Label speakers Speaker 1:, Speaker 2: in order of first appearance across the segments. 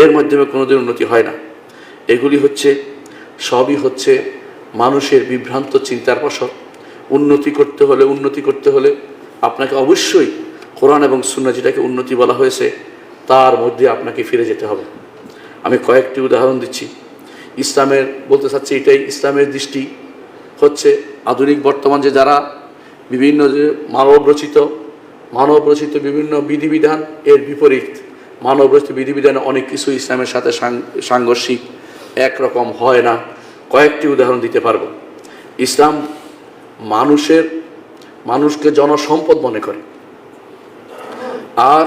Speaker 1: এর মাধ্যমে কোনোদিন উন্নতি হয় না। এগুলি হচ্ছে, সবই হচ্ছে মানুষের বিভ্রান্ত চিন্তার ফসল। উন্নতি করতে হলে উন্নতি করতে হলে আপনাকে অবশ্যই কোরআন এবং সুন্না যেটাকে উন্নতি বলা হয়েছে, তার মধ্যে আপনাকে ফিরে যেতে হবে। আমি কয়েকটি উদাহরণ দিচ্ছি। ইসলামের, বলতে চাচ্ছি এটাই, ইসলামের দৃষ্টি হচ্ছে আধুনিক বর্তমান যে যারা বিভিন্ন যে মানব রচিত মানব রচিত বিভিন্ন বিধিবিধান, এর বিপরীত। মানব রচিত বিধিবিধানে অনেক কিছু ইসলামের সাথে সাংঘর্ষিক, একরকম হয় না। কয়েকটি উদাহরণ দিতে পারব। ইসলাম মানুষের, মানুষকে জনসম্পদ মনে করে। আর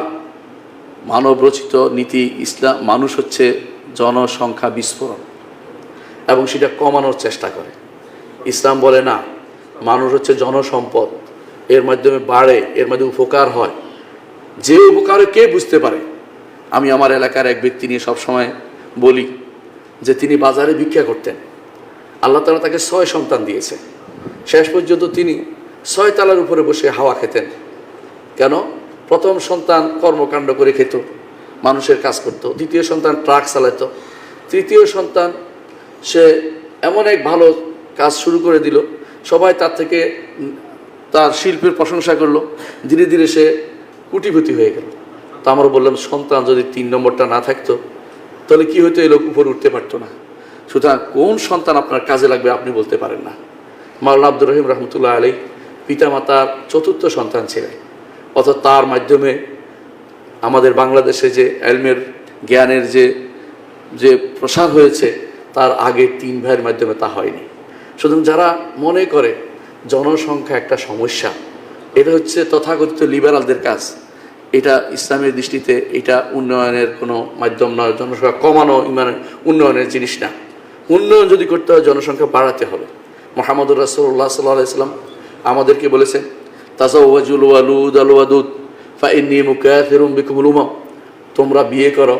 Speaker 1: মানব রচিত নীতি ইসলাম, মানুষ হচ্ছে জনসংখ্যা বিস্ফোরণ এবং সেটা কমানোর চেষ্টা করে। ইসলাম বলে না, মানুষ হচ্ছে জনসম্পদ, এর মাধ্যমে বাড়ে, এর মাধ্যমে উপকার হয়। যে উপকারে কে বুঝতে পারে? আমি আমার এলাকার এক ব্যক্তি নিয়ে সবসময় বলি যে তিনি বাজারে ভিক্ষা করতেন। আল্লাহ তালা তাকে ছয় সন্তান দিয়েছে। শেষ পর্যন্ত তিনি ছয় তালার উপরে বসে হাওয়া খেতেন। কেন? প্রথম সন্তান কর্মকাণ্ড করে খেত, মানুষের কাজ করত। দ্বিতীয় সন্তান ট্রাক চালাতো। তৃতীয় সন্তান, সে এমন এক ভালো কাজ শুরু করে দিল। সবাই তার থেকে তার শিল্পের প্রশংসা করল। ধীরে ধীরে সে কুটিপতি হয়ে গেল। আমরা বললাম, সন্তান যদি তিন নম্বরটা না থাকতো, তাহলে কি হতো এই লোক উপরে উঠতে পারতো না। সুতরাং কোন সন্তান আপনার কাজে লাগবে আপনি বলতে পারেন না। মাওলানা আব্দুর রহিম রহমতুল্লাহ আলী পিতামাতার চতুর্থ সন্তান ছিলেন। অর্থাৎ তার মাধ্যমে আমাদের বাংলাদেশে যে এলমের জ্ঞানের যে যে প্রসার হয়েছে, তার আগে তিন ভাইয়ের মাধ্যমে তা হয়নি। সুতরাং যারা মনে করে, জনসংখ্যা একটা সমস্যা, এটা হচ্ছে তথাকথিত লিবারালদের কাজ। এটা ইসলামের দৃষ্টিতে এটা উন্নয়নের কোনো মাধ্যম নয়, জনসংখ্যা কমানো ইমানের উন্নয়নের জিনিস না। উন্নয়ন যদি করতে হয়, জনসংখ্যা বাড়াতে হবে। মোহাম্মদুর রাসুল্লাহ সাল্লাহ ইসলাম আমাদেরকে বলেছেন তাজাওয়াজুল ওয়ালুদ তোমরা বিয়ে করো।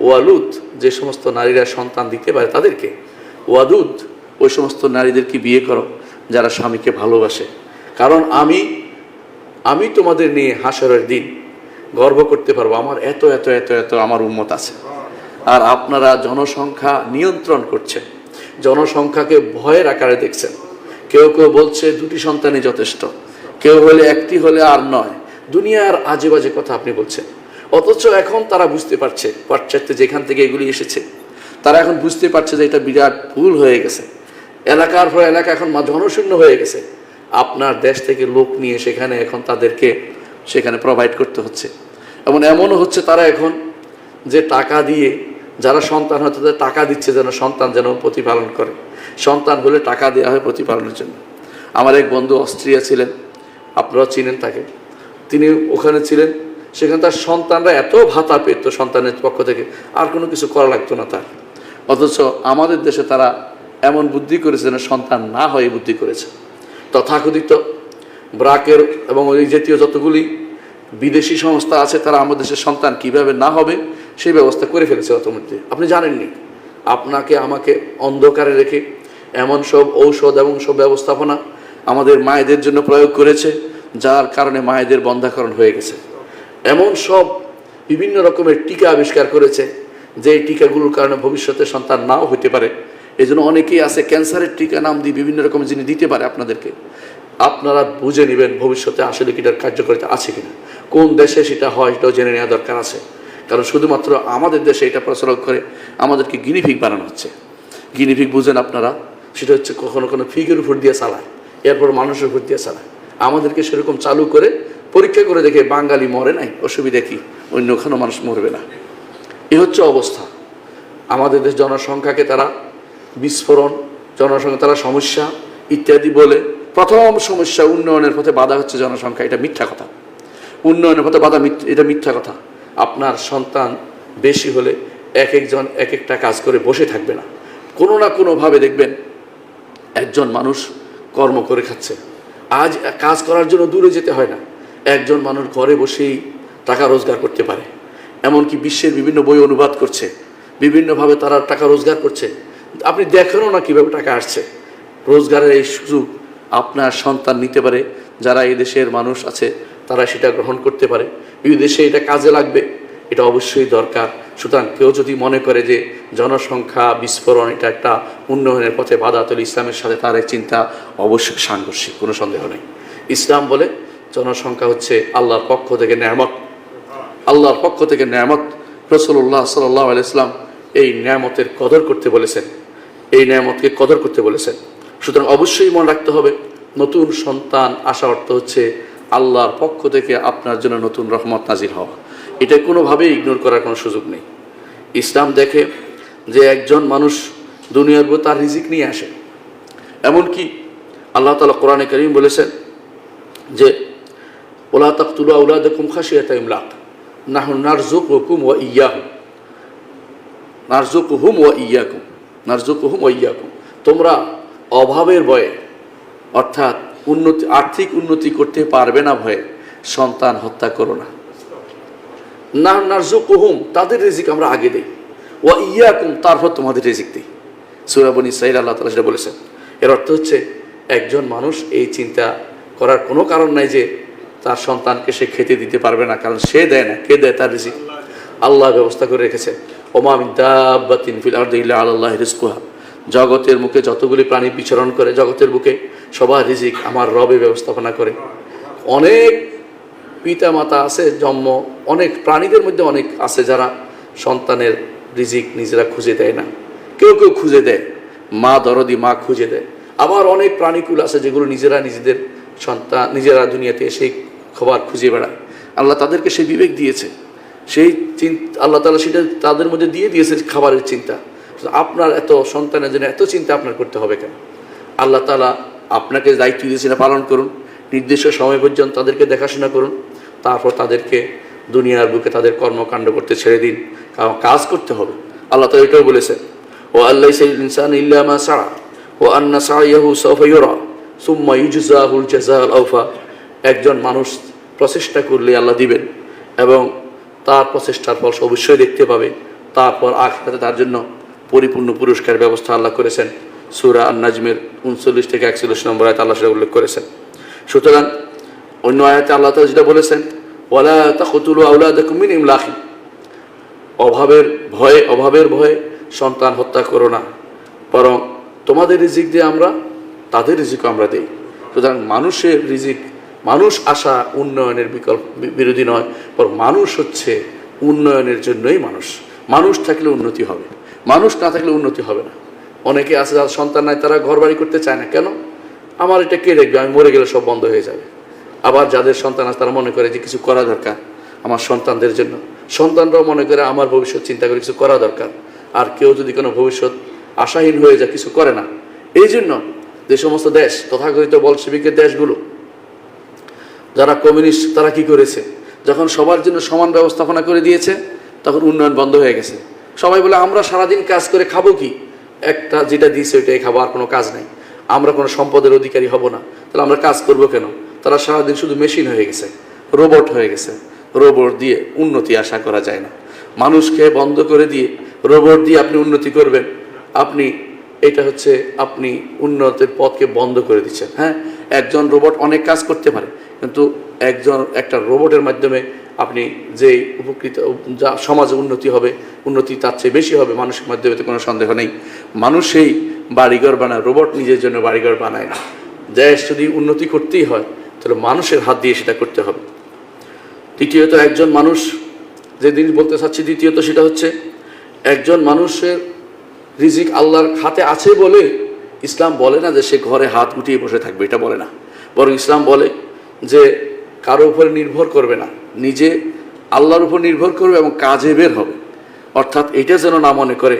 Speaker 1: ওয়ালুদ, যে সমস্ত নারীরা সন্তান দিতে পারে তাদেরকে। ওয়াদুদ, ওই সমস্ত নারীদেরকে বিয়ে করো, যারা স্বামীকে ভালোবাসে। কারণ আমি আমি তোমাদের নিয়ে হাসরের দিন গর্ব করতে পারব, আমার এত এত এত এত আমার উন্মত আছে। আর আপনারা জনসংখ্যা নিয়ন্ত্রণ করছেন, জনসংখ্যাকে ভয়ের আকারে দেখছেন। কেউ কেউ বলছে দুটি সন্তানই যথেষ্ট, কেউ হলে একটি হলে আর নয়। দুনিয়ার আজে বাজে কথা আপনি বলছেন। অথচ এখন তারা বুঝতে পারছে, পাশ্চাত্যে যেখান থেকে এগুলি এসেছে, তারা এখন বুঝতে পারছে যে এটা বিরাট ভুল হয়ে গেছে। এলাকার পর এলাকা এখন জনশূন্য হয়ে গেছে। আপনার দেশ থেকে লোক নিয়ে সেখানে এখন তাদেরকে সেখানে প্রোভাইড করতে হচ্ছে। এবং এমনও হচ্ছে তারা এখন যে টাকা দিয়ে যারা সন্তান হয় তাদের টাকা দিচ্ছে যেন সন্তান যেন প্রতিপালন করে। সন্তান হলে টাকা দেওয়া হয় প্রতিপালনের জন্য। আমার এক বন্ধু অস্ট্রিয়া ছিলেন আপনারা চিনেন তাকে। তিনি ওখানে ছিলেন, সেখানে তার সন্তানরা এত ভাতা পেত সন্তানের পক্ষ থেকে, আর কোনো কিছু করা লাগতো না তার। অথচ আমাদের দেশে তারা এমন বুদ্ধি করেছে যেন সন্তান না হয়ে বুদ্ধি করেছে। তথাকথিত ব্রাকের এবং ওই জাতীয় যতগুলি বিদেশি সংস্থা আছে, তারা আমাদের দেশের সন্তান কীভাবে না হবে, সেই ব্যবস্থা করে ফেলেছে অতমধ্যে আপনি জানেননি, আপনাকে আমাকে অন্ধকারে রেখে এমন সব ঔষধ এবং সব ব্যবস্থাপনা আমাদের মায়েদের জন্য প্রয়োগ করেছে, যার কারণে মায়েদের বন্ধাকরণ হয়ে গেছে। এমন সব বিভিন্ন রকমের টিকা আবিষ্কার করেছে, যে টিকাগুলোর কারণে ভবিষ্যতে সন্তান নাও হতে পারে। এই জন্য অনেকেই আছে, ক্যান্সারের টিকা নাম দিয়ে বিভিন্ন রকমের জিনিস দিতে পারে আপনাদেরকে আপনারা বুঝে নেবেন ভবিষ্যতে আসলে কি এটার কার্যকারিতা আছে কিনা। কোন দেশে সেটা হয় সেটাও জেনে নেওয়া দরকার আছে। কারণ শুধুমাত্র আমাদের দেশে এটা প্রচলন করে আমাদেরকে গিনিফিক বানানো হচ্ছে। গিনিফিক বুঝেন আপনারা, সেটা হচ্ছে কখনো কোনো ফিগের উপর দিয়ে চালায়, এরপর মানুষের উপর দিয়ে চালায়। আমাদেরকে সেরকম চালু করে পরীক্ষা করে দেখে বাঙালি মরে নাই, অসুবিধা কি? অন্য কোনো মানুষ মরবে না। এ হচ্ছে অবস্থা। আমাদের দেশ জনসংখ্যাকে তারা বিস্ফোরণ জনসংখ্যা তারা সমস্যা ইত্যাদি বলে প্রথম সমস্যা উন্নয়নের পথে বাধা হচ্ছে জনসংখ্যা, এটা মিথ্যা কথা। উন্নয়নের পথে বাধা এটা মিথ্যা কথা। আপনার সন্তান বেশি হলে এক একজন এক একটা কাজ করে বসে থাকবে না। কোনো না কোনোভাবে দেখবেন একজন মানুষ কর্ম করে খাচ্ছে। আজ কাজ করার জন্য দূরে যেতে হয় না। একজন মানুষ ঘরে বসেই টাকা রোজগার করতে পারে। এমনকি বিশ্বের বিভিন্ন বই অনুবাদ করছে। বিভিন্নভাবে তারা টাকা রোজগার করছে। আপনি দেখেনও না কীভাবে টাকা আসছে। রোজগারের এই সুযোগ আপনার সন্তান নিতে পারে, যারা দেশের মানুষ আছে, তারা সেটা গ্রহণ করতে পারে। এই দেশে এটা কাজে লাগবে, এটা অবশ্যই দরকার। সুতরাং কেউ যদি মনে করে যে জনসংখ্যা বিস্ফোরণ এটা একটা উন্নয়নের পথে বাধা তৈরি ইসলামের সাথে তার এই চিন্তা অবশ্যই সাংঘর্ষিক, কোনো সন্দেহ নেই। ইসলাম বলে জনসংখ্যা হচ্ছে আল্লাহর পক্ষ থেকে ন্যামত। আল্লাহর পক্ষ থেকে ন্যামত। রসুল্লাহ সাল্লাহ আলাইসলাম এই ন্যামতের কদর করতে বলেছেন। এই ন্যামতকে কদর করতে বলেছেন। সুতরাং অবশ্যই মনে রাখতে হবে, নতুন সন্তান আসা অর্থ হচ্ছে আল্লাহর পক্ষ থেকে আপনার জন্য নতুন রহমত নাজির হওয়া। এটা কোনোভাবেই ইগনোর করার কোনো সুযোগ নেই। ইসলাম দেখে যে একজন মানুষ দুনিয়ার তার রিজিক নিয়ে আসে। এমনকি আল্লাহ তালা কোরআনে করিম বলেছেন যে, ওলা তাকতুলু আউলাদাকুম খাশিয়াতা ইমলাক নাহু নারজুকুকুম ওয়া ইয়াহুম নারজুকুহুম ওয়া ইয়াকুম নারজুকুহুম ওয়া ইয়াকুম। তোমরা অভাবের ভয়ে, অর্থাৎ উন্নতি, আর্থিক উন্নতি করতে পারবে না ভয়ে সন্তান হত্যা করো না। না নারজুকুহুম, তাদের রিজিক আমরা আগে দেই। ওয়া ইয়াকুম, তারপর তোমাদের রিজিক দিই। সুরাবনী সাইল আল্লাহ তালা সেটা বলেছেন। এর অর্থ হচ্ছে, একজন মানুষ এই চিন্তা করার কোনো কারণ নাই যে তার সন্তানকে সে খেতে দিতে পারবে না, কারণ সে দেয় না, কে দেয় তার রিজিক? আল্লাহ ব্যবস্থা করে রেখেছে। ওমামিন দাব্বাতিন ফিল আরদি ইল্লা জগতের মুখে যতগুলি প্রাণী বিচরণ করে, জগতের বুকে সবার রিজিক আমার রবে ব্যবস্থাপনা করে। অনেক পিতা মাতা আছে, জন্ম, অনেক প্রাণীদের মধ্যে অনেক আছে যারা সন্তানের রিজিক নিজেরা খুঁজে দেয় না। কেউ কেউ খুঁজে দেয়, মা দরদি, মা খুঁজে দেয়। আবার অনেক প্রাণীকুল আছে যেগুলো নিজেরা নিজেদের সন্তান, নিজেরা দুনিয়াতে সেই খাবার খুঁজে বেড়ায়। আল্লাহ তাদেরকে সেই বিবেক দিয়েছে। সেই চিন্তা আল্লাহ তালা সেটা তাদের মধ্যে দিয়ে দিয়েছে খাবারের চিন্তা। আপনার এত সন্তানের জন্য এত চিন্তা আপনার করতে হবে কেন? আল্লাহ তালা আপনাকে দায়িত্ব দিয়েছেন পালন করুন, নির্দিষ্ট সময় পর্যন্ত তাদেরকে দেখাশোনা করুন, তারপর তাদেরকে দুনিয়ার বুকে তাদের কর্মকাণ্ড করতে ছেড়ে দিন, কারণ কাজ করতে হবে। আল্লাহ তালা এটাও বলেছেন ও আল্লাহ ইনসান ইল্লামা সারা ও আন্না সফা সুম্মা একজন মানুষ প্রচেষ্টা করলে আল্লাহ দিবেন এবং তার প্রচেষ্টার ফল সে অবশ্যই দেখতে পাবে, তারপর আখরাতে তার জন্য পরিপূর্ণ পুরস্কার ব্যবস্থা আল্লাহ করেছেন। সুরা আন নাজমের উনচল্লিশ থেকে একচল্লিশ নম্বর আয়তে আল্লাহ সেটা উল্লেখ করেছেন। সুতরাং অন্য আয়াতে আল্লাহ তালা যেটা বলেছেন, ওয়ালা তাকুতুলু আউলাদাকুম মিন ইমলাকি অভাবের ভয়ে অভাবের ভয়ে সন্তান হত্যা করো না। বরং তোমাদের রিজিক দিয়ে আমরা, তাদের রিজিকও আমরা দিই। সুতরাং মানুষের রিজিক, মানুষ আসা উন্নয়নের বিকল্প বিরোধী নয়। বরং মানুষ হচ্ছে উন্নয়নের জন্যই মানুষ। মানুষ থাকলে উন্নতি হবে। মানুষ না থাকলে উন্নতি হবে না। অনেকে আছে যারা সন্তান নাই, তারা ঘর বাড়ি করতে চায় না। কেন? আমার এটা কে দেখবে? আমি মরে গেলে সব বন্ধ হয়ে যাবে। আবার যাদের সন্তান আছে, তারা মনে করে যে কিছু করা দরকার আমার সন্তানদের জন্য। সন্তানরাও মনে করে আমার ভবিষ্যৎ চিন্তা করে কিছু করা দরকার। আর কেউ যদি কোনো ভবিষ্যৎ আশাহীন হয়ে যায়, কিছু করে না। এই জন্য যে সমস্ত দেশ, তথাকথিত বলসেবিকের দেশগুলো, যারা কমিউনিস্ট, তারা কি করেছে? যখন সবার জন্য সমান ব্যবস্থাপনা করে দিয়েছে, তখন উন্নয়ন বন্ধ হয়ে গেছে। সবাই বলে, আমরা সারাদিন কাজ করে খাব কি? একটা যেটা দিয়েছে ওইটাই খাব, আর কোনো কাজ নেই। আমরা কোনো সম্পদের অধিকারী হব না। তাহলে আমরা কাজ করব কেন? তারা সারাদিন শুধু মেশিন হয়ে গেছে, রোবট হয়ে গেছে। রোবট দিয়ে উন্নতি আশা করা যায় না। মানুষকে বন্ধ করে দিয়ে, রোবট দিয়ে আপনি উন্নতি করবেন। আপনি, এটা হচ্ছে আপনি উন্নতির পথকে বন্ধ করে দিচ্ছেন। হ্যাঁ? একজন রোবট অনেক কাজ করতে পারে, কিন্তু একজন, একটা রোবটের মাধ্যমে আপনি যে উপকৃত, যা সমাজে উন্নতি হবে, উন্নতি তার চেয়ে বেশি হবে, মানুষের মাধ্যমে তো কোনো সন্দেহ নেই। মানুষ সেই বাড়িঘর বানায়, রোবট নিজের জন্য বাড়িঘর বানায় না। দেশ যদি উন্নতি করতেই হয়, তাহলে মানুষের হাত দিয়ে সেটা করতে হবে। তৃতীয়ত, একজন মানুষ যে জিনিস বলতে চাচ্ছি দ্বিতীয়ত সেটা হচ্ছে, একজন মানুষের রিজিক আল্লাহর হাতে আছে বলে ইসলাম বলে না যে সে ঘরে হাত গুটিয়ে বসে থাকবে, এটা বলে না। বরং ইসলাম বলে যে কারও উপরে নির্ভর করবে না। নিজে আল্লাহর উপর নির্ভর করবে এবং কাজে বের হবে। অর্থাৎ এটা যেন না মনে করে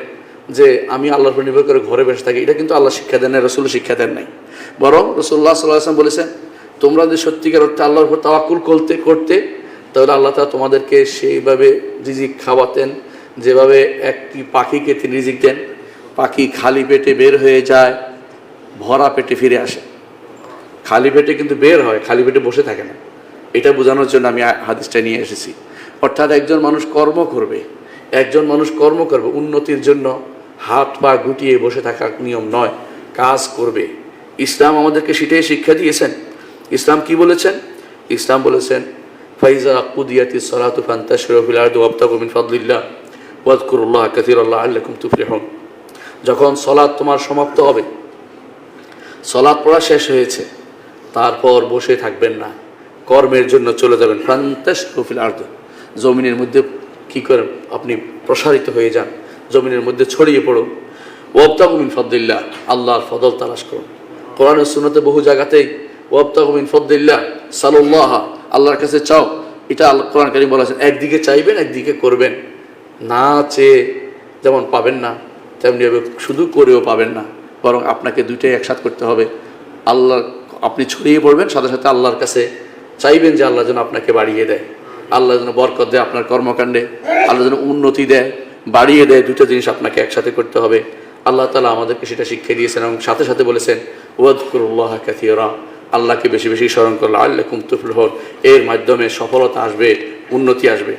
Speaker 1: যে আমি আল্লাহর উপর নির্ভর করে ঘরে বসে থাকি, এটা কিন্তু আল্লাহ শিক্ষা দেন নাই, রসুল শিক্ষা দেন নাই। বরং রসুল্লাহ সাল্লাহ আসলাম বলেছেন, তোমরা যদি সত্যিকার অর্থে আল্লাহর উপর তাওয়াক্কুল করতে করতে, তাহলে আল্লাহ তালা তোমাদেরকে সেইভাবে রিজিক খাওয়াতেন, যেভাবে একটি পাখিকে তিনি রিজিক দেন। পাখি খালি পেটে বের হয়ে যায়, ভরা পেটে ফিরে আসে। খালি পেটে কিন্তু বের হয়, খালি পেটে বসে থাকে না। এটা বোঝানোর জন্য আমি হাদিসটা নিয়ে এসেছি। অর্থাৎ একজন মানুষ কর্ম করবে, একজন মানুষ কর্ম করবে, উন্নতির জন্য হাত পা গুটিয়ে বসে থাকার নিয়ম নয়, কাজ করবে। ইসলাম আমাদেরকে সেটাই শিক্ষা দিয়েছেন। ইসলাম কি বলেছেন? ইসলাম বলেছেন, ফাইজা কুদিয়াতি সলাতু ফান্তাশিরু ফিল আরদি আল্লাকুম তুফলিহুন। যখন সলাৎ তোমার সমাপ্ত হবে, সলাৎ পড়া শেষ হয়েছে, তারপর বসে থাকবেন না। কর্মের জন্য চলে যাবেন। ফান্তাস রফিল আর্দ। জমিনের মধ্যে কি করেন? আপনি প্রসারিত হয়ে যান। জমিনের মধ্যে ছড়িয়ে পড়ুন। ওয়াবতাগুমিন ফদ্দিল্লাহ আল্লাহর ফদল তালাশ করুন। কোরআনের সুন্নতে বহু জায়গাতেই ওয়াবতাগুমিন ফদ্দিল্লাহ সাল্লাহ আল্লাহর কাছে চাও। এটা আল্লাহ কোরআন কারিম বলেছেন, একদিকে চাইবেন, একদিকে করবেন। না চেয়ে যেমন পাবেন না, তেমনি ভাবে শুধু করেও পাবেন না। বরং আপনাকে দুইটাই একসাথ করতে হবে। আল্লাহ, আপনি ছড়িয়ে পড়বেন, সাথে সাথে আল্লাহর কাছে চাইবেন যে আল্লাহ যেন আপনাকে বাড়িয়ে দেয়। আল্লাহ যেন বরকত দেয় আপনার কর্মকাণ্ডে। আল্লাহ যেন উন্নতি দেয়, বাড়িয়ে দেয় দুটো জিনিস আপনাকে একসাথে করতে হবে। আল্লাহ তালা আমাদেরকে সেটা শিক্ষা দিয়েছেন এবং সাথে সাথে বলেছেন, ওয়াদকুরুল্লাহ কাথিয়রা আল্লাহকে বেশি বেশি স্মরণ করল আল্লাহ কুমতুফুল হল এর মাধ্যমে সফলতা আসবে, উন্নতি আসবে।